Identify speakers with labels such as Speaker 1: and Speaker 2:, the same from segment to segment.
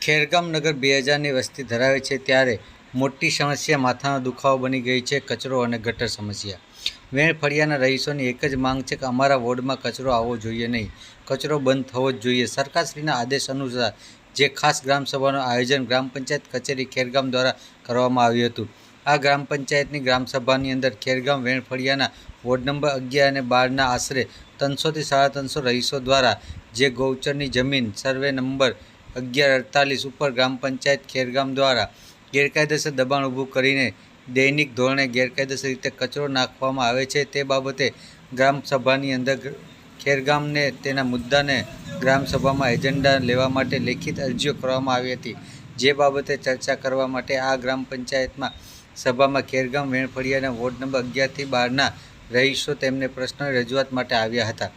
Speaker 1: ખેરગામ નગર બે હજારની વસ્તી ધરાવે છે ત્યારે મોટી સમસ્યા, માથાનો દુખાવો બની ગઈ છે, કચરો અને ગટર સમસ્યા. વેણ ફળિયાના રહીશોની એક જ માંગ છે કે અમારા વોર્ડમાં કચરો આવવો જોઈએ નહીં. કચરો બંધ થવો જ જોઈએ. સરકારશ્રીના આદેશ અનુસાર જે ખાસ ગ્રામસભાનું આયોજન ગ્રામ પંચાયત કચેરી ખેરગામ દ્વારા કરવામાં આવ્યું હતું. આ ગ્રામ પંચાયતની ગ્રામસભાની અંદર ખેરગામ વેણ ફળિયાના વોર્ડ નંબર અગિયાર અને બારના આશરે ત્રણસોથી સાડા ત્રણસો રહીશો દ્વારા જે ગૌચરની જમીન સર્વે નંબર અગિયાર અડતાલીસ ઉપર ગ્રામ પંચાયત ખેરગામ દ્વારા ગેરકાયદેસર દબાણ ઊભું કરીને દૈનિક ધોરણે ગેરકાયદેસર રીતે કચરો નાખવામાં આવે છે તે બાબતે ગ્રામસભાની અંદર ખેરગામને તેના મુદ્દાને ગ્રામસભામાં એજન્ડા લેવા માટે લેખિત અરજીઓ કરવામાં આવી હતી. જે બાબતે ચર્ચા કરવા માટે આ ગ્રામ પંચાયતમાં સભામાં ખેરગામ વેણફળિયાના વોર્ડ નંબર અગિયારથી બારના રહીશો તેમને પ્રશ્ન રજૂઆત માટે આવ્યા હતા.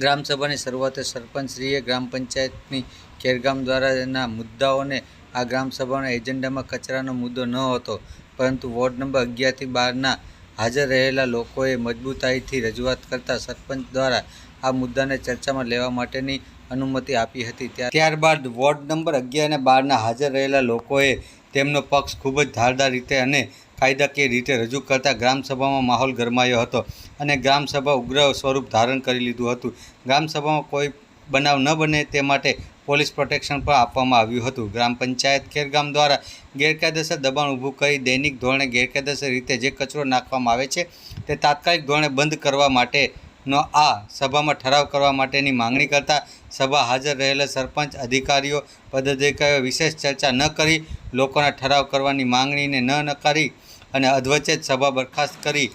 Speaker 1: ગ્રામસભાની શરૂઆતે સરપંચશ્રીએ ગ્રામ પંચાયતની ખેરગામ દ્વારાના મુદ્દાઓને આ ગ્રામસભાના એજન્ડામાં કચરાનો મુદ્દો ન હતો, પરંતુ વોર્ડ નંબર અગિયારથી બારના હાજર રહેલા લોકોએ મજબૂતાઈથી રજૂઆત કરતા સરપંચ દ્વારા આ મુદ્દાને ચર્ચામાં લેવા માટેની અનુમતિ આપી હતી. ત્યાર- ત્યારબાદ વોર્ડ નંબર અગિયાર અને બારના હાજર રહેલા લોકોએ તેમનો પક્ષ ખૂબ જ ધારદાર રીતે અને કાયદાકીય રીતે રજૂ કરતા ગ્રામસભામાં માહોલ ગરમાયો હતો અને ગ્રામસભા ઉગ્ર સ્વરૂપ ધારણ કરી લીધું હતું. ગ્રામસભામાં કોઈ બનાવ ન બને તે માટે પોલીસ પ્રોટેક્શન પણ આપવામાં આવ્યું હતું. ગ્રામ પંચાયત ખેરગામ દ્વારા ગેરકાયદેસર દબાણ ઊભું કરી દૈનિક ધોરણે ગેરકાયદેસર રીતે જે કચરો નાખવામાં આવે છે તે તાત્કાલિક ધોરણે બંધ કરવા માટેનો આ સભામાં ઠરાવ કરવા માટેની માંગણી કરતા સભા હાજર રહેલા સરપંચ, અધિકારીઓ, પદાધિકારીઓ વિશેષ ચર્ચા ન કરી લોકોના ઠરાવ કરવાની માંગણીને ન નકારી અને અધવચ્ચે જ સભા બરખાસ્ત કરી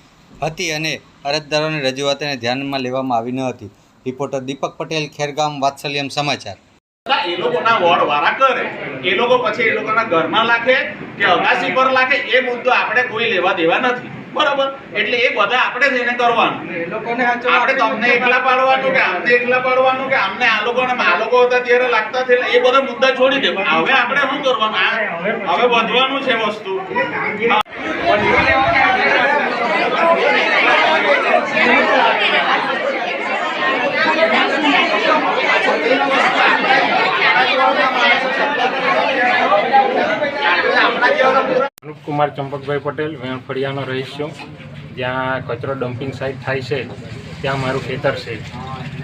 Speaker 1: હતી અને અરજદારોની રજૂઆતને ધ્યાનમાં લેવામાં આવી ન હતી. રિપોર્ટર દીપક પટેલ ખેરગામ વાત્સલ્યમ સમાચાર.
Speaker 2: એ લોકોના વોર્ડ વાળા કરે. એ લોકો પછી એ લોકોના ઘરમાં લાખે કે અગાસી પર લાખે એ મુદ્દો આપણે કોઈ લેવા દેવા નથી. બરોબર? એટલે એ બધા આપણે જઈને કરવાનું. આપણે તમને એકલા પાડવાનું કે આમને એકલા પાડવાનું કે આમને આ લોકોને આ લોકો હતા ત્યારે લાગતા થયેલા એ બધા મુદ્દા છોડી દે. હવે આપણે શું કરવાનું? હવે વધવાનું છે વસ્તુ.
Speaker 3: અનુપકુમાર ચંપકભાઈ પટેલ વેણફળિયાનો રહીશ છું જ્યાં કચરો ડમ્પિંગ સાઇટ થાય છે, ત્યાં મારું ખેતર છે.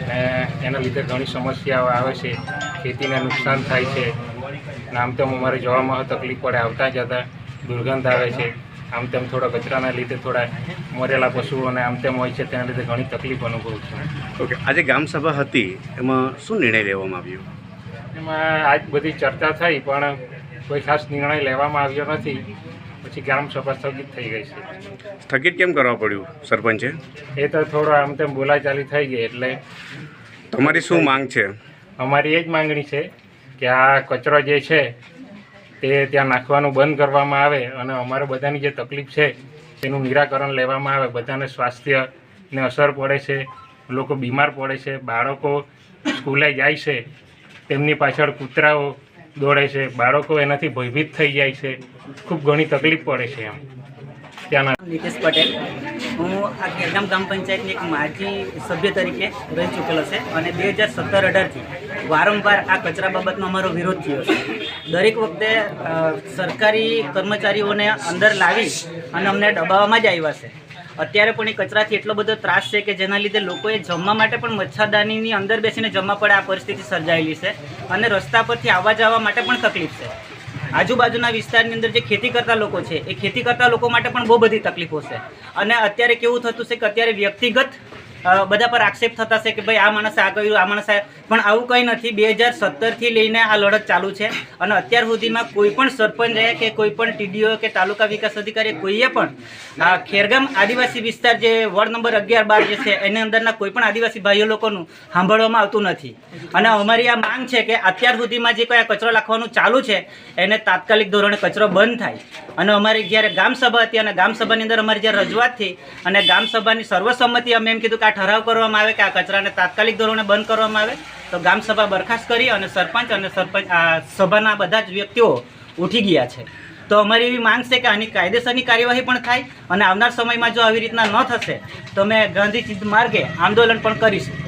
Speaker 3: ને એના લીધે ઘણી સમસ્યાઓ આવે છે. ખેતીને નુકસાન થાય છે. નામ તેમ અમારે જવામાં તકલીફ પડે, આવતા જતા દુર્ગંધ આવે છે. આમ તેમ થોડા કચરાના લીધે થોડા મરેલા પશુઓને આમ તેમ હોય છે તેના લીધે ઘણી તકલીફ અનુભવું છું.
Speaker 4: ઓકે આજે ગ્રામસભા હતી એમાં શું નિર્ણય લેવામાં આવ્યો?
Speaker 3: એમાં આજ બધી ચર્ચા થઈ પણ કોઈ ખાસ નિર્ણય લેવામાં આવ્યો નથી. પછી ગ્રામ સભા સ્થગિત થઈ ગઈ છે.
Speaker 4: સ્થગિત કેમ કરવા પડ્યું સરપંચે?
Speaker 3: એ તો થોડો આમ તેમ બોલાચાલી થઈ ગઈ એટલે
Speaker 4: તમારી શું માંગ છે?
Speaker 3: અમારી એ જ માંગણી છે કે આ કચરો જે છે તે ત્યાં નાખવાનું બંધ કરવામાં આવે અને અમારે બધાની જે તકલીફ છે, તેનું નિરાકરણ લેવામાં આવે. બધાને સ્વાસ્થ્યને અસર પડે છે, લોકો બીમાર પડે છે, બાળકો સ્કૂલે જાય છે, તેમની પાછળ કૂતરાઓ દોડે છે, બાળકો એનાથી ભયભીત થઈ જાય છે. ખૂબ ઘણી તકલીફ પડે છે એમ. ત્યાંના
Speaker 5: નીતિશ પટેલ. હું આ ખેરગામ ગ્રામ પંચાયતની એક માજી સભ્ય તરીકે રહી ચૂકેલો છે અને બે હજાર સત્તર અઢારથી વારંવાર આ કચરા બાબતનો અમારો વિરોધ થયો છે. દરેક વખતે સરકારી કર્મચારીઓને અંદર લાવી અને અમને દબાવવામાં જ આવ્યા છે. અત્યારે પણ એ કચરાથી એટલો બધો ત્રાસ છે કે જેના લીધે લોકોએ જમવા માટે પણ મચ્છરદાનીની અંદર બેસીને જમવા પડે આ પરિસ્થિતિ સર્જાયેલી છે અને રસ્તા પરથી આવવા જવા માટે પણ તકલીફ છે. આજુબાજુના વિસ્તારની અંદર જે ખેતી કરતા લોકો છે, એ ખેતી કરતા લોકો માટે પણ બહુ બધી તકલીફો છે. અને અત્યારે કેવું થતું છે કે અત્યારે વ્યક્તિગત બધા પર આક્ષેપ થતા છે કે ભાઈ આ માણસે આ કર્યું, આ માણસે પણ આવું કંઈ નથી. બે હજાર સત્તરથી લઈને આ લડત ચાલુ છે. અને અત્યાર સુધીમાં કોઈ પણ રહે કે કોઈ પણ ટીડીઓ કે તાલુકા વિકાસ અધિકારી કોઈએ પણ ખેરગામ આદિવાસી વિસ્તાર જે વોર્ડ નંબર અગિયાર બાર જે છે, એની અંદરના કોઈ પણ આદિવાસી ભાઈઓ લોકોનું સાંભળવામાં આવતું નથી. અને અમારી આ માંગ છે કે અત્યાર સુધીમાં જે કોઈ કચરો લાખવાનું ચાલુ છે, એને તાત્કાલિક ધોરણે કચરો બંધ થાય. અને અમારી જ્યારે ગામસભા હતી અને ગામસભાની અંદર અમારી જ્યારે રજૂઆત થઈ અને ગામસભાની સર્વસંમતિ અમે એમ કીધું કે ઠરાવ કરવામાં આવે કે આ કચરાને તાત્કાલિક ધોરણે બંધ કરવામાં આવે, તો ગામસભા બરખાસ્ત કરી અને સરપંચ અને સરપંચ, આ સભાના બધા જ વ્યક્તિઓ ઉઠી ગયા છે. તો અમારી એવી માંગ છે કે આની કાયદેસરની કાર્યવાહી પણ થાય અને આવનાર સમયમાં જો આવી રીતના ન થશે, તો અમે ગાંધી માર્ગે આંદોલન પણ કરીશું.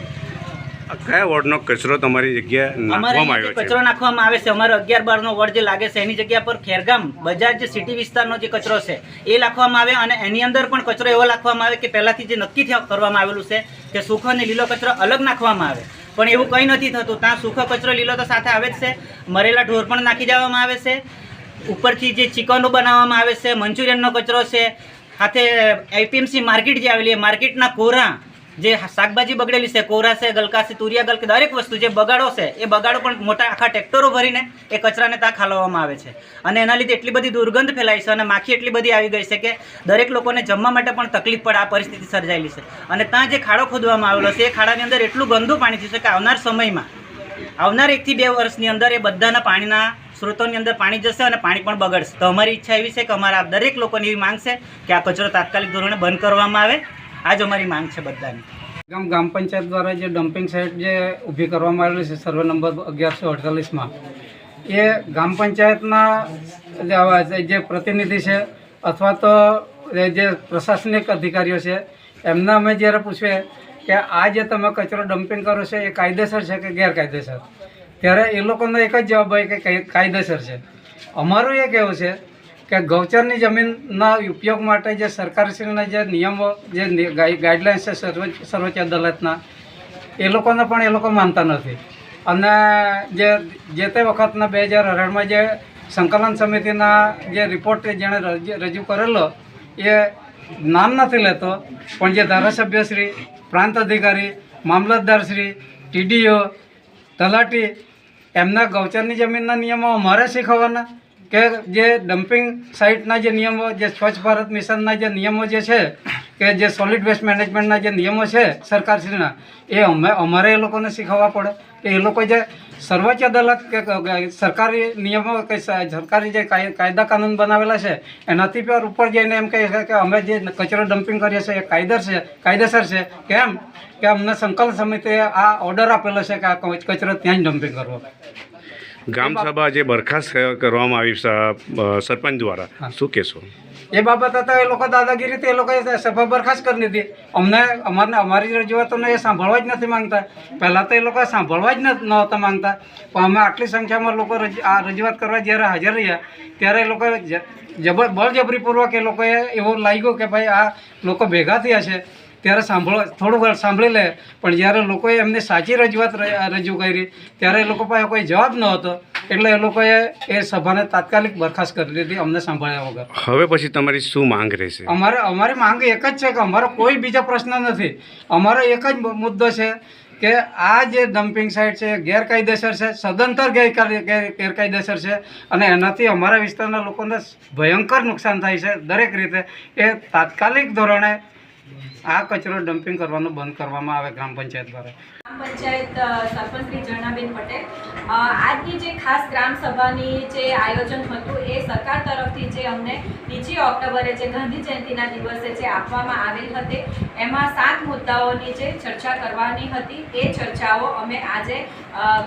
Speaker 4: કયા વોર્ડનો કચરો તમારી જગ્યાએ નાખવામાં
Speaker 5: કચરો નાખવામાં આવે છે. અમારો અગિયાર બાર નો વોર્ડ જે લાગે છે એની જગ્યા પર ખેરગામ બજાર જે સિટી વિસ્તારનો જે કચરો છે એ નાખવામાં આવે અને એની અંદર પણ કચરો એવો નાખવામાં આવે કે પહેલાથી જે નક્કી કરવામાં આવેલું છે કે સૂકો અને લીલો કચરો અલગ નાખવામાં આવે. પણ એવું કંઈ નથી થતું. ત્યાં સુખો કચરો લીલો તો સાથે આવે જ છે. મરેલા ઢોર પણ નાખી દેવામાં આવે છે. ઉપરથી જે ચિકનો બનાવવામાં આવે છે. મંચુરિયનનો કચરો છે. સાથે એપીએમસી માર્કેટ જે આવેલી એ માર્કેટના કોરા જે શાકભાજી બગડેલી છે, કોરા છે, ગલકા છે, તુરિયા ગલ કે દરેક વસ્તુ જે બગાડો છે, એ બગાડો પણ મોટા આખા ટ્રેક્ટરો ભરીને એ કચરાને ત્યાં ખાલવામાં આવે છે. અને એના લીધે એટલી બધી દુર્ગંધ ફેલાય છે અને માખી એટલી બધી આવી ગઈ છે કે દરેક લોકોને જમવા માટે પણ તકલીફ પડે, આ પરિસ્થિતિ સર્જાયેલી છે. અને ત્યાં જે ખાડો ખોદવામાં આવેલો છે, એ ખાડાની અંદર એટલું ગંદુ પાણી થયું છે કે આવનાર સમયમાં, આવનાર એકથી બે વર્ષની અંદર એ બધાના પાણીના સ્ત્રોતોની અંદર પાણી જશે અને પાણી પણ બગડશે. તો અમારી ઈચ્છા એવી છે કે અમારા દરેક લોકોની એવી માંગ છે કે આ કચરો તાત્કાલિક ધોરણે બંધ કરવામાં આવે. આ જ અમારી માંગ છે બધાની.
Speaker 6: ગામ ગ્રામ પંચાયત દ્વારા જે ડમ્પિંગ સાઇટ જે ઊભી કરવામાં આવેલી છે, સર્વે નંબર અગિયારસો અડતાલીસમાં, એ ગ્રામ પંચાયતના જે પ્રતિનિધિ છે અથવા તો જે પ્રશાસનિક અધિકારીઓ છે, એમને અમે જ્યારે પૂછીએ કે આ જે તમે કચરો ડમ્પિંગ કરો છો, એ કાયદેસર છે કે ગેરકાયદેસર? ત્યારે એ લોકોનો એક જ જવાબ હોય કે કાયદેસર છે. અમારું એ કહેવું છે કે ગૌચરની જમીનના ઉપયોગ માટે જે સરકારશ્રીના જે નિયમો, જે ગાઈડલાઇન્સ છે સર્વોચ્ચ સર્વોચ્ચ અદાલતના, એ લોકોને પણ એ લોકો માનતા નથી. અને જે જે તે વખતના બે હજાર અઢારમાં જે સંકલન સમિતિના જે રિપોર્ટ જેણે રજૂ- કરેલો, એ નામ નથી લેતો, પણ જે ધારાસભ્યશ્રી, પ્રાંત અધિકારી મામલતદારશ્રી ટીડીઓ, તલાટી, એમના ગૌચરની જમીનના નિયમો અમારે શીખવવાના કે જે ડમ્પિંગ સાઇટના જે નિયમો, જે સ્વચ્છ ભારત મિશનના જે નિયમો જે છે, કે જે સોલિડ વેસ્ટ મેનેજમેન્ટના જે નિયમો છે સરકારશ્રીના, એ અમે, અમારે એ લોકોને શીખવવા પડે. કે એ લોકો જે સર્વોચ્ચ અદાલત કે સરકારી નિયમો કે સરકારી જે કાય- કાયદા કાનૂન બનાવેલા છે, એનાથી પર ઉપર જઈને એમ કહે છે કે અમે જે કચરો ડમ્પિંગ કરીએ છીએ, એ કાયદર છે, કાયદેસર છે. કેમ? કે અમને સંકલન સમિતિએ આ ઓર્ડર આપેલો છે કે આ કચરો ત્યાં જ ડમ્પિંગ કરવો.
Speaker 4: ગ્રામ સભા જે બરખાસ્ત કરવામાં આવી સરપંચ દ્વારા શું કહેશો?
Speaker 6: એ બાબત હતા એ લોકો દાદાગીરીથી એ લોકોએ સભા બરખાસ્ત કરી દીધી અમને અમારને અમારી રજૂઆતોને એ સાંભળવા જ નથી માંગતા. પહેલાં તો એ લોકો સાંભળવા જ નહોતા માંગતા. પણ અમે આટલી સંખ્યામાં લોકો રજ- આ રજૂઆત કરવા જ્યારે હાજર રહ્યા ત્યારે એ લોકોએ જબર બળજબરીપૂર્વક એ લોકોએ એવું લાગ્યું કે ભાઈ આ લોકો ભેગા થયા છે. ત્યારે સાંભળો થોડું ઘણું સાંભળી લે. પણ જ્યારે લોકોએ એમની સાચી રજૂઆત રજૂ કરી ત્યારે એ લોકો પાસે કોઈ જવાબ ન હતો એટલે એ લોકોએ એ સભાને તાત્કાલિક બરખાસ્ત કરી દીધી અમને સાંભળ્યા વગર.
Speaker 4: હવે પછી તમારી શું માંગ રહેશે?
Speaker 6: અમારે અમારી માંગ એક જ છે કે અમારો કોઈ બીજો પ્રશ્ન નથી. અમારો એક જ મુદ્દો છે કે આ જે ડમ્પિંગ સાઇટ છે ગેરકાયદેસર છે સદંતર ગેરકાયદે ગેર- ગેરકાયદેસર છે અને એનાથી અમારા વિસ્તારના લોકોને ભયંકર નુકસાન થાય છે દરેક રીતે. એ તાત્કાલિક ધોરણે આ કચરો ડમ્પિંગ કરવાનું બંધ કરવામાં આવે ગ્રામ પંચાયત દ્વારા.
Speaker 7: ગ્રામ પંચાયત સરપંચ શ્રી ઝરણાબેન પટેલ. આજની જે ખાસ ગ્રામ સભાની જે આયોજન હતું એ સરકાર તરફથી જે અમને બીજી ઓક્ટોબરે જે ગાંધી જયંતિના દિવસે જે આપવામાં આવેલ હતી એમાં સાત મુદ્દાઓની જે ચર્ચા કરવાની હતી એ ચર્ચાઓ અમે આજે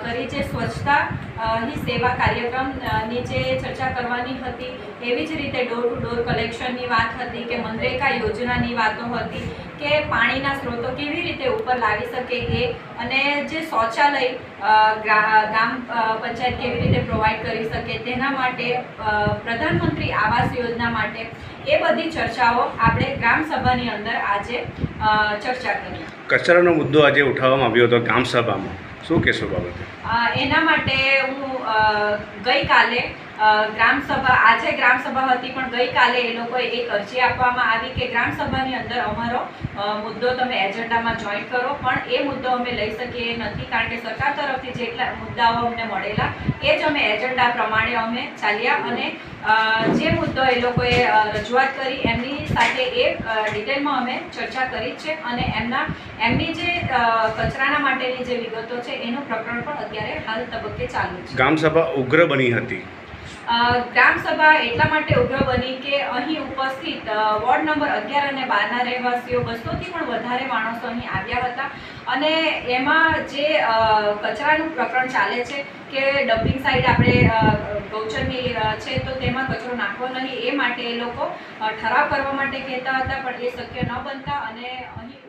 Speaker 7: કરી જે સ્વચ્છતા અ, હી સેવા કાર્યક્રમની જે ચર્ચા કરવાની હતી એવી જ રીતે ડોર ટુ ડોર કલેક્શનની વાત હતી કે મનરેગા યોજનાની વાતો હતી કે પાણીના સ્ત્રોતો કેવી રીતે ઉપર લાવી શકે એ અને જે શૌચાલય અ, ગ્રા- ગામ પંચાયત કેવી રીતે પ્રોવાઈડ કરી શકે તેના માટે પ્રધાનમંત્રી આવાસ યોજના માટે એ બધી ચર્ચાઓ આપણે ગ્રામ સભાની અંદર આજે ચર્ચા કરી.
Speaker 4: કચરાનો મુદ્દો આજે ઉઠાવવામાં આવ્યો હતો ગ્રામ સભામાં. શું કહેશો બાબતે?
Speaker 7: એના માટે હું ગઈકાલે અ, ગ્રામ સભા આજે ગ્રામસભા હતી પણ ગઈકાલે એ લોકોએ એક અરજી આપવામાં આવી કે ગ્રામસભાની અંદર અમારો મુદ્દો તમે એજન્ડામાં જોઈન કરો. પણ એ મુદ્દો અમે લઈ શકીએ નથી કારણ કે સરકાર તરફથી જેટલા મુદ્દાઓ અમને મળેલા એ જ અમે એજન્ડા પ્રમાણે અમે ચાલ્યા અને જે મુદ્દો એ લોકોએ રજૂઆત કરી એમની સાથે એ ડિટેલમાં અમે ચર્ચા કરી છે અને એમના એમની જે કચરાના માટેની જે વિગતો છે એનું પ્રકરણ પણ અત્યારે હાલ તબક્કે ચાલુ છે.
Speaker 4: ગ્રામસભા ઉગ્ર બની હતી.
Speaker 7: અ, ગ્રામ સભા એટલા માટે ઉગ્ર બની કે અહીં ઉપસ્થિત વોર્ડ નંબર અગિયાર અને બારના રહેવાસીઓ બસોથી પણ વધારે માણસો અહીં આવ્યા હતા. અને એમાં જે કચરાનું પ્રકરણ ચાલે છે કે ડમ્પિંગ સાઇડ આપણે ગૌચરની છે તો તેમાં કચરો નાખવો નહીં એ માટે એ લોકો ઠરાવ કરવા માટે કહેતા હતા પણ એ શક્ય ન બનતા અને અહીં